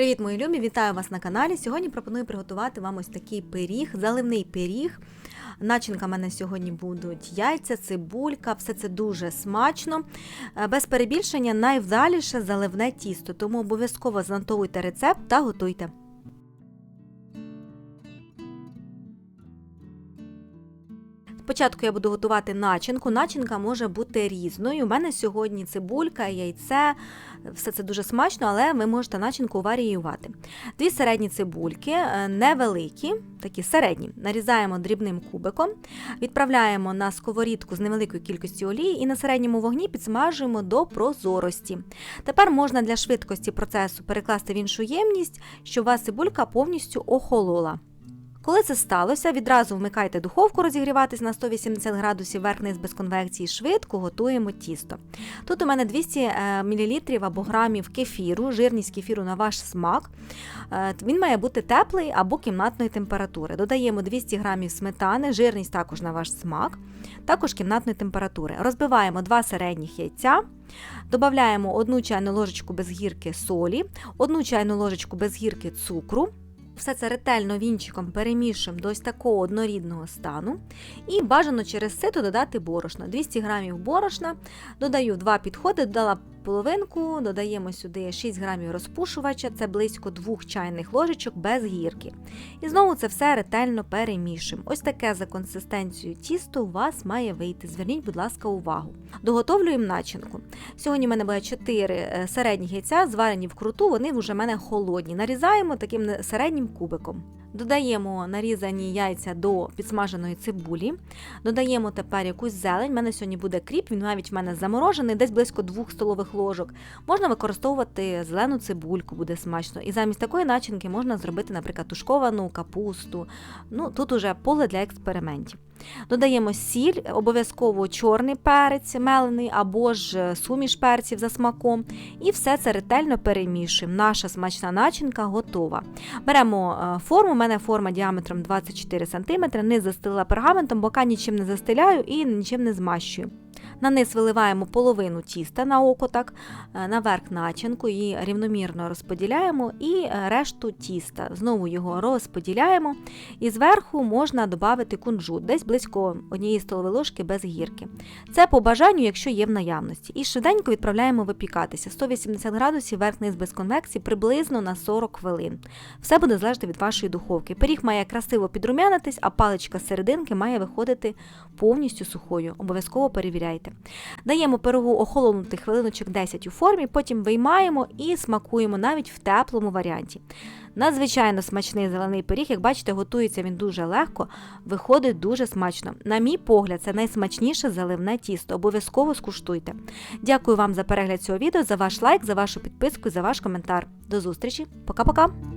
Привіт, мої любі! Вітаю вас на каналі. Сьогодні пропоную приготувати вам ось такий пиріг, заливний пиріг. Начинка в мене сьогодні будуть яйця, цибулька, все це дуже смачно. Е, Без перебільшення найвдаліше заливне тісто, тому обов'язково занотовуйте рецепт та готуйте. Спочатку я буду готувати начинку. Начинка може бути різною. У мене сьогодні цибулька, яйце, все це дуже смачно, але ви можете начинку варіювати. Дві середні цибульки, е, невеликі, такі середні, нарізаємо дрібним кубиком, відправляємо на сковорідку з невеликою кількістю олії і на середньому вогні підсмажуємо до прозорості. Тепер можна для швидкості процесу перекласти в іншу ємність, щоб у вас цибулька повністю охолола. Коли це сталося, відразу вмикайте духовку розігріватись на 180 градусів верх-низ без конвекції, швидко готуємо тісто. Тут у мене 200 мл або грамів кефіру, жирність кефіру на ваш смак. Е, Він має бути теплий або кімнатної температури. Додаємо 200 грамів сметани, жирність також на ваш смак, також кімнатної температури. Розбиваємо 2 середніх яйця. Додаємо 1 чайну ложечку без гірки солі, 1 чайну ложечку без гірки цукру. Все це ретельно вінчиком перемішуємо до ось такого однорідного стану. І бажано через сито додати борошно. 200 грамів борошна, додаю два підходи, додала половинку, додаємо сюди 6 грамів розпушувача, це близько 2 чайних ложечок без гірки. І знову це все ретельно перемішуємо. Ось таке за консистенцією тісто у вас має вийти. Зверніть, будь ласка, увагу. Доготовлюємо начинку. Сьогодні в мене буде 4 середні яйця, зварені вкруту, вони вже в мене холодні. Нарізаємо таким середнім кубиком. Додаємо нарізані яйця до підсмаженої цибулі. Додаємо тепер якусь зелень. У мене сьогодні буде кріп, він навіть в мене заморожений, десь близько 2 столових ложок. Можна використовувати зелену цибульку, буде смачно. І замість такої начинки можна зробити, наприклад, тушковану капусту. Ну, Тут уже поле для експериментів. Додаємо сіль, обов'язково чорний перець мелений або ж суміш перців за смаком. І все це ретельно перемішуємо. Наша смачна начинка готова. Беремо форму, у мене форма діаметром 24 см, низ застелила пергаментом, бока нічим не застеляю і нічим не змащую. На низ виливаємо половину тіста на око, так, наверх начинку і рівномірно розподіляємо, і решту тіста. Знову його розподіляємо. І зверху можна додати кунжут, десь близько однієї столової ложки без гірки. Це по бажанню, якщо є в наявності. І швиденько відправляємо випікатися 180 градусів верх-низ без конвекції приблизно на 40 хвилин. Все буде залежати від вашої духовки. Пиріг має красиво підрумянитись, а паличка серединки має виходити повністю сухою. Обов'язково перевіряйте. Даємо пирогу охолонути хвилиночок 10 у формі, потім виймаємо і смакуємо навіть в теплому варіанті. Надзвичайно смачний зелений пиріг, як бачите, готується він дуже легко, виходить дуже смачно. На мій погляд, це найсмачніше заливне тісто. Обов'язково скуштуйте. Дякую вам за перегляд цього відео, за ваш лайк, за вашу підписку і за ваш коментар. До зустрічі, пока-пока!